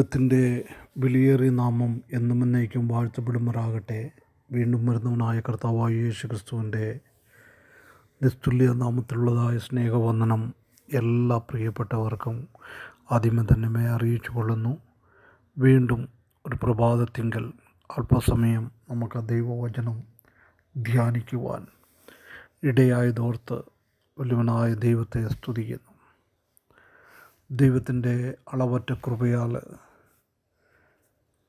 ദൈവത്തിന്റെ വിലയേറിയ നാമം എന്നും എന്നേക്കും വാഴ്ത്തപ്പെടുമാറാകട്ടെ. വീണ്ടും വരുന്നവനായ കർത്താവായ യേശു ക്രിസ്തുവിന്റെ നിസ്തുല്യ നാമത്തിലുള്ളതായ സ്നേഹവന്ദനം എല്ലാ പ്രിയപ്പെട്ടവർക്കും ആദ്യമേ തന്നെ അറിയിച്ചു കൊള്ളുന്നു. വീണ്ടും ഒരു പ്രഭാതത്തിങ്കൽ അല്പസമയം നമുക്ക് ദൈവവചനം ധ്യാനിക്കുവാൻ ഇടയായതോർത്ത് വലുവനായ ദൈവത്തെ സ്തുതിക്കുന്നു. ദൈവത്തിന്റെ അളവറ്റ കൃപയാൽ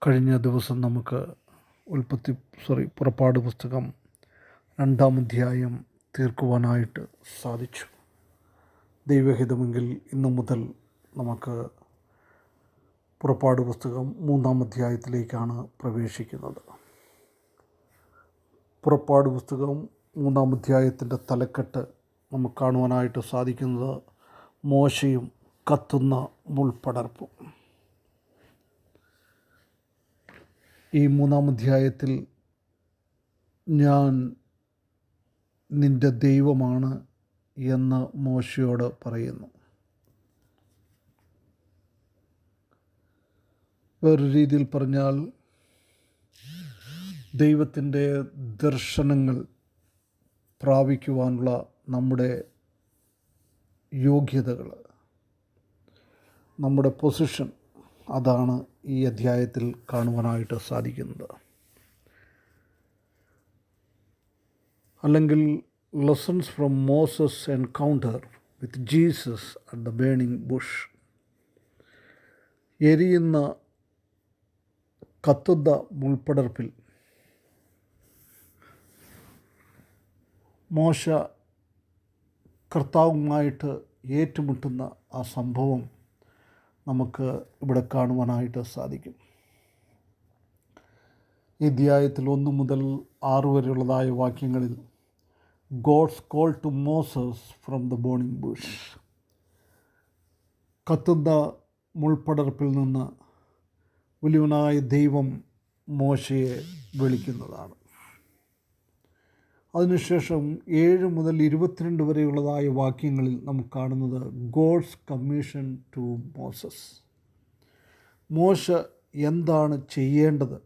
കഴിഞ്ഞ ദിവസം നമുക്ക് ഉൽപ്പത്തി സോറി പുറപ്പാട് പുസ്തകം രണ്ടാം അധ്യായം തീർക്കുവാനായിട്ട് സാധിച്ചു. ദൈവഹിതമെങ്കിൽ ഇന്നു മുതൽ നമുക്ക് പുറപ്പാട് പുസ്തകം മൂന്നാം അധ്യായത്തിലേക്കാണ് പ്രവേശിക്കുന്നത്. പുറപ്പാട് പുസ്തകം മൂന്നാം അധ്യായത്തിന്റെ തലക്കെട്ട് നമുക്ക് കാണുവാനായിട്ട് സാധിക്കുന്നത് മോശയും കത്തുന്ന മുൾപ്പടർപ്പും. ഈ മൂന്നാം അധ്യായത്തിൽ ഞാൻ നിന്റെ ദൈവമാണ് എന്ന് മോശയോട് പറയുന്നു. വേറൊരു രീതിയിൽ പറഞ്ഞാൽ ദൈവത്തിന്റെ ദർശനങ്ങൾ പ്രാപിക്കുവാനുള്ള നമ്മുടെ യോഗ്യതകൾ നമ്മുടെ പൊസിഷൻ അതാണ് ഈ അധ്യായത്തിൽ കാണുവാനായിട്ട് സാധിക്കുന്നത്. അല്ലെങ്കിൽ lessons from Moses encounter with Jesus at the burning bush എരിയുന്ന കത്തുന്ന മുൾപ്പടർപ്പിൽ മോശ കർത്താവുമായിട്ട് ഏറ്റുമുട്ടുന്ന ആ സംഭവം നമുക്ക് ഇവിടെ കാണുവാനായിട്ട് സാധിക്കും. ഈ അധ്യായത്തിൽ ഒന്ന് മുതൽ ആറ് വരെയുള്ളതായ വാക്യങ്ങളിൽ God's call to Moses from the burning bush കത്തുന്ന മുൾപ്പടർപ്പിൽ നിന്ന് വലിയവനായ ദൈവം മോശയെ വിളിക്കുന്നതാണ്. അതിനുശേഷം ഏഴ് മുതൽ ഇരുപത്തിരണ്ട് വരെയുള്ളതായ വാക്യങ്ങളിൽ നമുക്ക് കാണുന്നത് ഗോഡ്സ് കമ്മീഷൻ ടു മോസസ്. മോശ എന്താണ് ചെയ്യേണ്ടത്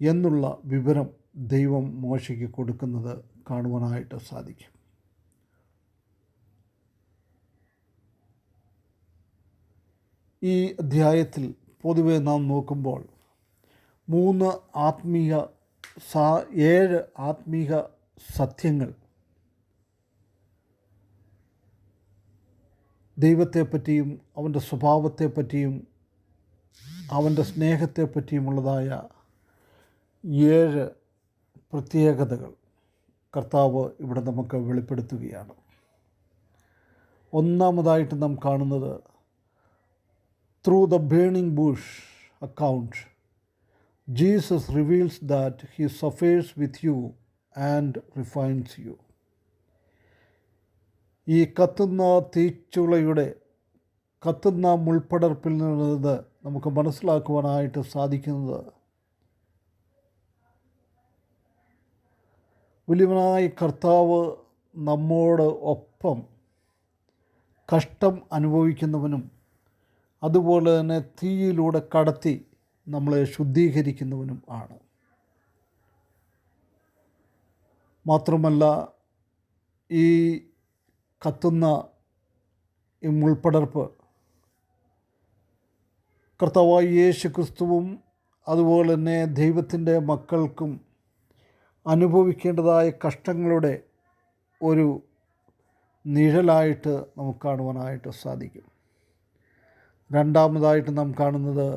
എന്നുള്ള വിവരം ദൈവം മോശയ്ക്ക് കൊടുക്കുന്നത് കാണുവാനായിട്ട് സാധിക്കും. ഈ അധ്യായത്തിൽ പൊതുവെ നാം നോക്കുമ്പോൾ മൂന്ന് ആത്മീയ സാ ഏഴ് ആത്മീക സത്യങ്ങൾ. ദൈവത്തെപ്പറ്റിയും അവന്റെ സ്വഭാവത്തെപ്പറ്റിയും അവന്റെ സ്നേഹത്തെപ്പറ്റിയുമുള്ളതായ ഏഴ് പ്രത്യേകതകൾ കർത്താവ് ഇവിടെ നമുക്ക് വെളിപ്പെടുത്തുകയാണ്. ഒന്നാമതായിട്ട് നാം കാണുന്നത് through the burning bush account Jesus reveals that he suffers with you and refines you ഈ കത്തുന്ന തീച്ചുളയുടെ കത്തുന്ന മുൾപ്പടർപ്പിൽ നിന്നത് നമുക്ക് മനസ്സിലാക്കുവാനായിട്ട് സാധിക്കുന്നത് വലിയവനായ കർത്താവ് നമ്മോട് ഒപ്പം കഷ്ടം അനുഭവിക്കുന്നവനും അതുപോലെ തന്നെ തീയിലൂടെ കടത്തി നമ്മളെ ശുദ്ധീകരിക്കുന്നവനും ആണ്. മാത്രമല്ല ഈ കത്തുന്ന ഈ മുൾപ്പടർപ്പ് കർത്താവായ യേശു ക്രിസ്തുവും അതുപോലെ തന്നെ ദൈവത്തിന്റെ മക്കൾക്കും അനുഭവിക്കേണ്ടതായ കഷ്ടങ്ങളുടെ ഒരു നിഴലായിട്ട് നമുക്ക് കാണുവാനായിട്ട് സാധിക്കും. രണ്ടാമതായിട്ട് നാം കാണുന്നത്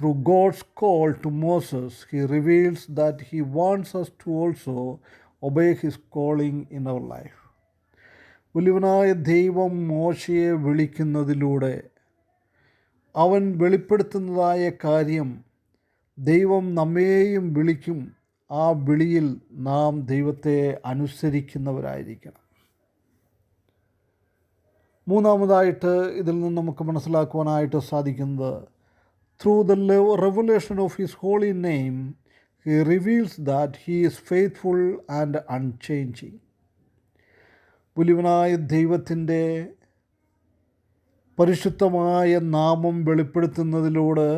through God's call to Moses he reveals that he wants us to also obey his calling in our life വലിയവനായ ദൈവം മോശയെ വിളിക്കുന്നതിലൂടെ അവൻ വെളിപ്പെടുത്തുന്നതായ കാര്യം ദൈവം നമ്മെയും വിളിക്കും. ആ വിളിയിൽ നാം ദൈവത്തെ അനുസരിക്കുന്നവരായിരിക്കണം. മൂന്നാമതായിട്ട് ഇതിൽ നിന്ന് നമുക്ക് മനസ്സിലാക്കുവാനായിട്ട് സാധിക്കുന്നത് through the revelation of his holy name he reveals that he is faithful and unchanging പുലിവനായ ദൈവത്തിന്റെ പരിശുദ്ധമായ നാമം വെളിപ്പെടുത്തുന്നതിലൂടെ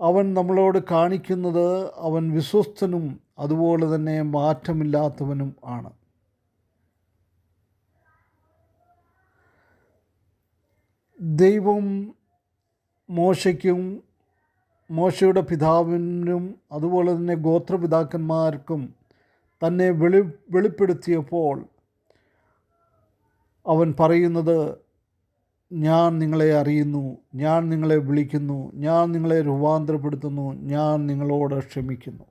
അവൻ നമ്മളോട് കാണിക്കുന്നത് അവൻ വിശ്വസ്തനും അതുപോലെ തന്നെ മാറ്റമില്ലാത്തവനും ആണ്. ദൈവം മോശയ്ക്കും മോശയുടെ പിതാവിനും അതുപോലെ തന്നെ ഗോത്രപിതാക്കന്മാർക്കും തന്നെ വെളി വെളിപ്പെടുത്തിയപ്പോൾ അവൻ പറയുന്നത് ഞാൻ നിങ്ങളെ അറിയുന്നു ഞാൻ നിങ്ങളെ വിളിക്കുന്നു ഞാൻ നിങ്ങളെ രൂപാന്തരപ്പെടുത്തുന്നു ഞാൻ നിങ്ങളോട് ക്ഷമിക്കുന്നു.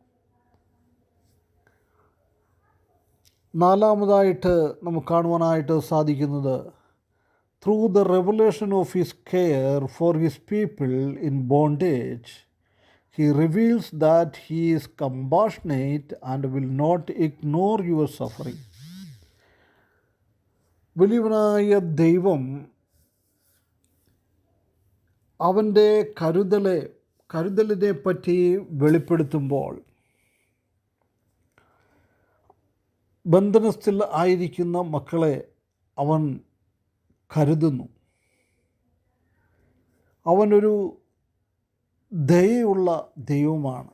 നാലാമതായിട്ട് നമുക്ക് കാണുവാനായിട്ട് സാധിക്കുന്നത് through the revelation of his care for his people in bondage he reveals that he is compassionate and will not ignore your suffering വലിയവനായ ദൈവം അവന്റെ കരുതലെ കരുതലിനെ പറ്റി വെളിപ്പെടുത്തുമ്പോൾ ബന്ധനസ്ഥിൽ ആയിരിക്കുന്ന മക്കളെ അവൻ കരുതുന്നു. അവനൊരു ദയയുള്ള ദൈവമാണ്.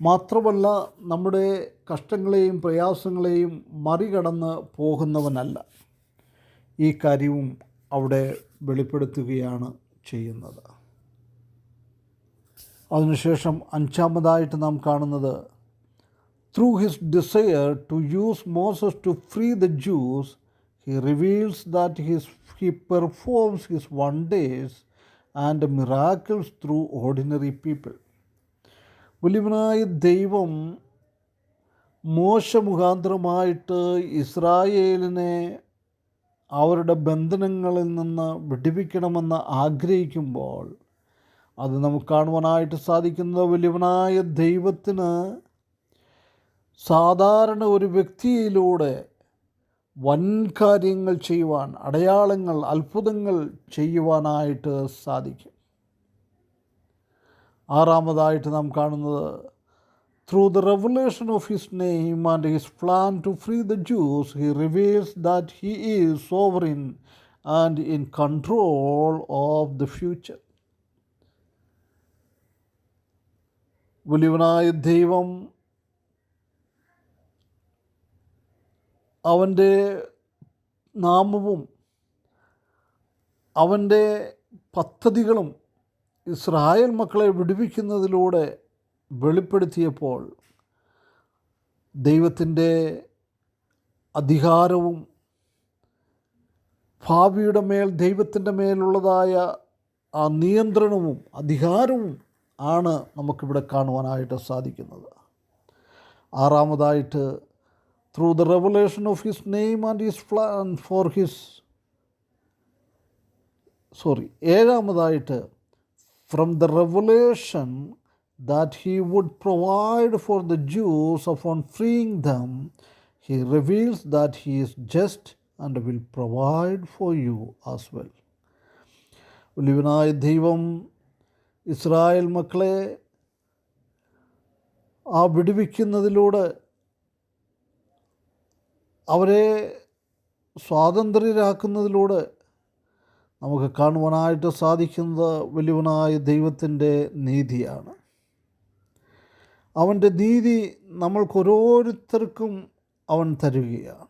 മാത്രമല്ല നമ്മുടെ കഷ്ടങ്ങളെയും പ്രയാസങ്ങളെയും മറികടന്ന് പോകുന്നവനല്ല. ഈ കാര്യവും അവിടെ വെളിപ്പെടുത്തുകയാണ് ചെയ്യുന്നത്. അതിനുശേഷം അഞ്ചാമതായിട്ട് നാം കാണുന്നത് through his desire to use Moses to free the Jews he reveals that his he performs his wonders and miracles through ordinary people വലിയവനായ ദൈവം മോശ മുഖാന്തരമായിട്ട് ഇസ്രായേലിനെ അവരുടെ ബന്ധനങ്ങളിൽ നിന്ന് വിടിവിക്കണമെന്ന് ആഗ്രഹിക്കുമ്പോൾ അത് നമുക്ക് കാണുവാനായിട്ട് സാധിക്കുന്നത് വലിയവനായ ദൈവത്തിന് സാധാരണ ഒരു വ്യക്തിയിലൂടെ വൻ കാര്യങ്ങൾ ചെയ്യുവാൻ അടയാളങ്ങൾ അത്ഭുതങ്ങൾ ചെയ്യുവാനായിട്ട് സാധിക്കും. ആറാമതായിട്ട് നാം കാണുന്നത് through the revelation of his name and his plan to free the Jews he reveals that he is sovereign and in control of the future വലിയവനായ ദൈവം അവന്റെ നാമവും അവന്റെ പദ്ധതികളും ഇസ്രായേൽ മക്കളെ വിടുവിക്കുന്നതിലൂടെ വെളിപ്പെടുത്തിയപ്പോൾ ദൈവത്തിന്റെ അധികാരവും ഭാവിയുടെ മേൽ ദൈവത്തിന്റെ മേലുള്ളതായ ആ നിയന്ത്രണവും അധികാരവും ആണ് നമുക്കിവിടെ കാണുവാനായിട്ട് സാധിക്കുന്നത്. ആറാമതായിട്ട് through the revelation of his name and his plan for his sorry ഏഴാമതായിട്ട് from the revelation that he would provide for the Jews upon freeing them, he reveals that he is just and will provide for you as well. വലിയവനായ ദൈവം Israel മക്കളെ ആ വിടുവിക്കുന്നതിലൂടെ അവരെ സ്വാതന്ത്ര്യരാക്കുന്നതിലൂടെ നമുക്ക് കാണുവാനായിട്ട് സാധിക്കുന്നത് വലിയവനായ ദൈവത്തിന്റെ നീതിയാണ്. അവന്റെ നീതി നമ്മൾക്കൊരോരുത്തർക്കും അവൻ തരുകയാണ്.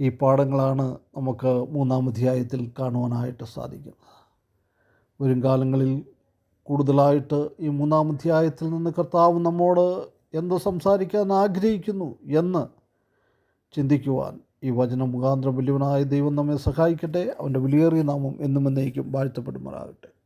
ഈ പാഠങ്ങളാണ് നമുക്ക് മൂന്നാം അധ്യായത്തിൽ കാണുവാനായിട്ട് സാധിക്കുന്നത്. വരും കാലങ്ങളിൽ കൂടുതലായിട്ട് ഈ മൂന്നാം അധ്യായത്തിൽ നിന്ന് കർത്താവ് നമ്മോട് എന്ത് സംസാരിക്കാൻ ആഗ്രഹിക്കുന്നു എന്ന് ചിന്തിക്കുവാൻ ഈ വചനം മുഖാന്തരം വലിയവനായ ദൈവം നമ്മെ സഹായിക്കട്ടെ. അവന്റെ വിലയേറിയ നാമം എന്നും എന്നേക്കും വാഴ്ത്തപ്പെടുമാറാകട്ടെ.